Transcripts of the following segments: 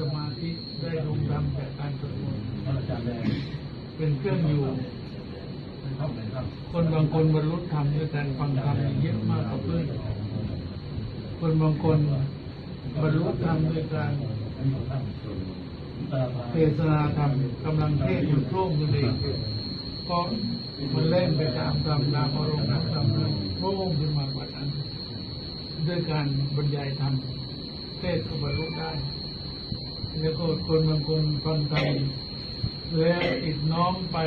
สมาธิได้ลงดำจากการสวดมนต์เป็นเครื่องอยู่ คนบางคนบรรลุธรรมด้วยการฟังธรรมเยอะมากกว่าเพื่อนคนบางคนบรรลุธรรมด้วยการเทศนาธรรมกำลังเทศอยู่โคร่งกันเองก็มันเล่นไปตามธรรมตามอารมณ์ของธรรมแล้วโคร่งขึ้นมากว่านั้นด้วยการบรรยายธรรมเทศก็บรรลุได้ แล้วก็คนบางคนฟังธรรมแล้วติดน้อมไป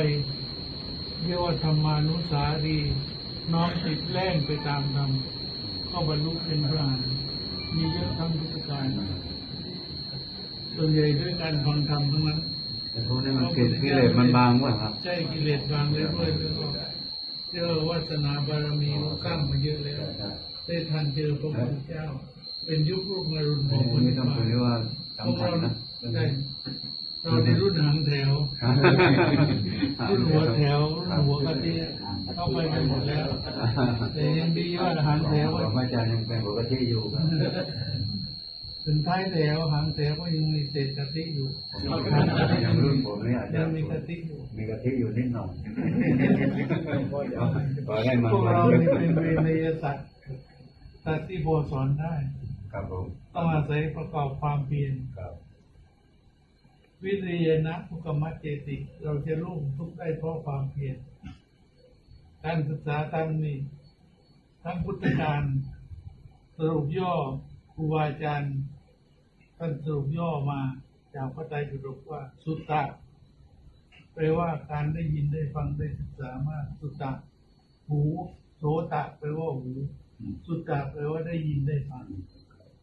เรียกว่าธรรมานุสารีน้อมติดแล่งไปตามธรรมก็บรรลุเป็นพระอรหันต์มีเยอะทั้งพุทธการส่วนใหญ่ด้วยการฟังธรรมทั้งนั้นแต่พวกนี้มันกิเลกิเลสมันบางว่ะครับใช่กิเลสบางแล้วด้วยแล้วก็เรียกว่าวาสนาบารมีเราสร้างมาเยอะแล้วได้ทันเจอพระพุทธเจ้า เป็นยุคลูกมารุนของคนไม่ต้ รุ่นหัวแถวรุ่นหัวกะทิเข้าไปกันหมดแล้ว แต่ยังดีว่าหางแถวพระอาจารย์ยังเป็นปกติอยู่ครับถึงท้ายแถวหางแถวก็ยังมีเศษกะทิอยู่อย่างรุ่นผมนี่อาจจะยังมีกะทิอยู่มีกะทิอยู่นิดหน่อยพอได้มันพวกมันเราเยนี่อะเป็นเวรยสัตว์สัตว์ที่โบสอนได้ ครับผมต้องอาศัยประกอบความเพียรครับ วิริยนะทุกมัจเจติ เราจะรู้ทุกข์ได้เพราะความเพียรการศึกษาธรรมนี่ทั้งพุทธการสรุปย่อครูบาอาจารย์ท่านสรุปย่อมาจากพระไตรปิฎกว่าสุตตะแปลว่าการได้ยินได้ฟังได้ศึกษามาก สุตตะหูโสตะแปลว่าหู สุตตะแปลว่าได้ยินได้ฟัง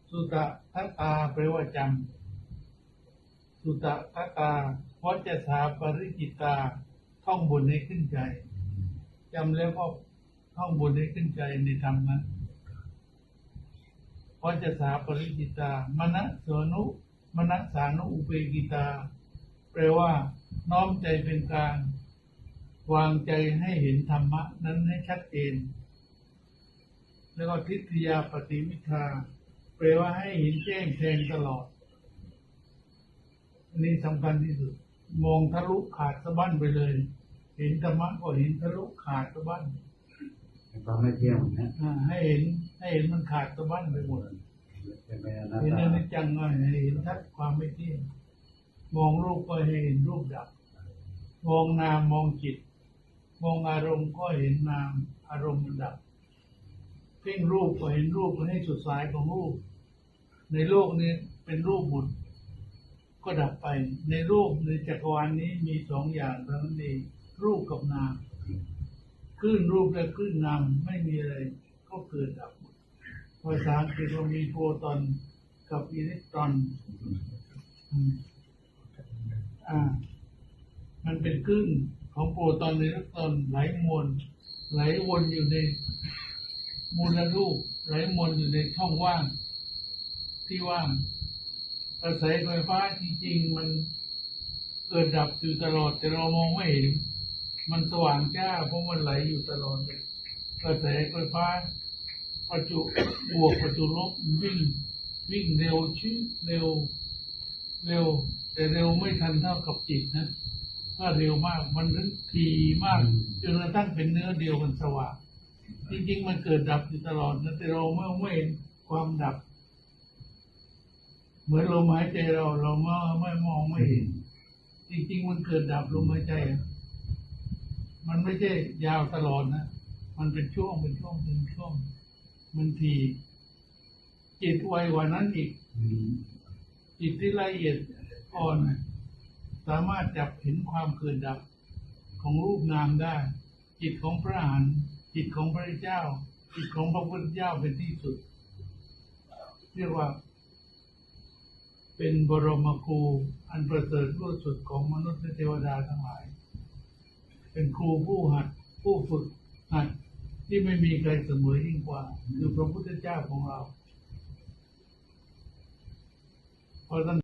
สุตตะทัตตาแปลว่าจำ สุตตะตาวัจสาปริจิตาท่องบนให้ขึ้นใจจำแล้วก็ท่องบนให้ขึ้นใจในธรรมนั้นวัจสาปริจิตามณสนุมณสานุอุเปกิตา แปลว่า น้อมใจเป็นกลางวางใจให้เห็นธรรมะ นั้นให้ชัดเจน แล้วก็ทิฏฐิยาปฏิวิชาแปลว่าให้เห็นแจ้งแทงตลอด อันนี้สำคัญที่สุด มองทะลุขาดสะบั้นไปเลย เห็นธรรมะก็เห็นทะลุขาดสะบั้นความไม่เที่ยงนะอ่าให้เห็นให้เห็นมันขาดสะบั้นไปหมดเป็นไปอนัตเห็นตาอนิจจังก็ให้เห็นทัดความไม่เที่ยงมองรูปก็ให้เห็นรูปดับ มองนามมองจิต มองอารมณ์ก็เห็นนาม อารมณ์มันดับเพ่งรูปก็เห็นรูปก็ให้สุดสายของรูป ในโลกนี้เป็นรูปหมด ก็ดับไป ในรูปในจักรวาลนี้มีสองอย่างเท่านั้นเองรูปกับนามคลื่นรูปและคลื่นนามไม่มีอะไร ก็เกิดดับหมดภาษาอังกฤษเรามีโฟตอนกับอิเล็กตรอนอ่า มันเป็นคลื่นของโปรตอนในอิเล็กตรอนไหลมวลไหลวนอยู่ในมูลรูปไหลมวลอยู่ในช่องว่าง ที่ว่าง กระแสไฟฟ้าจริงๆมันเกิดดับอยู่ตลอดแต่เรามองไม่เห็นมันสว่างจ้าเพราะมันไหลอยู่ตลอดเลยกระแสไฟฟ้าประจุบวกประจุลบวิ่งวิ่งเร็วชื้เร็ว เร็ว แต่เร็วไม่ทันเท่ากับจิตนะถ้าเร็วมากมันถึงทีมากจนกระทั่งเป็นเนื้อเดียวกันสว่างจริงๆมันเกิดดับอยู่ตลอดนะแต่เราไม่ไม่เห็นความดับ เหมือนลมหายใจเรา เราไม่ไม่มองไม่เห็น จริง ๆ มันเกิดดับลมหายใจอะมันไม่ใช่ยาวตลอดนะ มันเป็นช่วงเป็นช่วงเป็นช่วง มันทีจิตไวกว่านั้นอีกจิตที่ละเอียดอ่อนน่ะสามารถจับเห็นความเกิดดับของรูปนามได้ จิตของพระอรหันต์จิตของพระเจ้า จิตของพระพุทธเจ้าเป็นที่สุด เรียกว่า เป็นบรมครูอันประเสริฐรุ่สุดของมนุษย์และเทวดาทั้งหลาย เป็นครูผู้หัดผู้ฝึกหัดที่ไม่มีใครเสมอยิ่งกว่า คือพระพุทธเจ้าของเราเพราะท่าน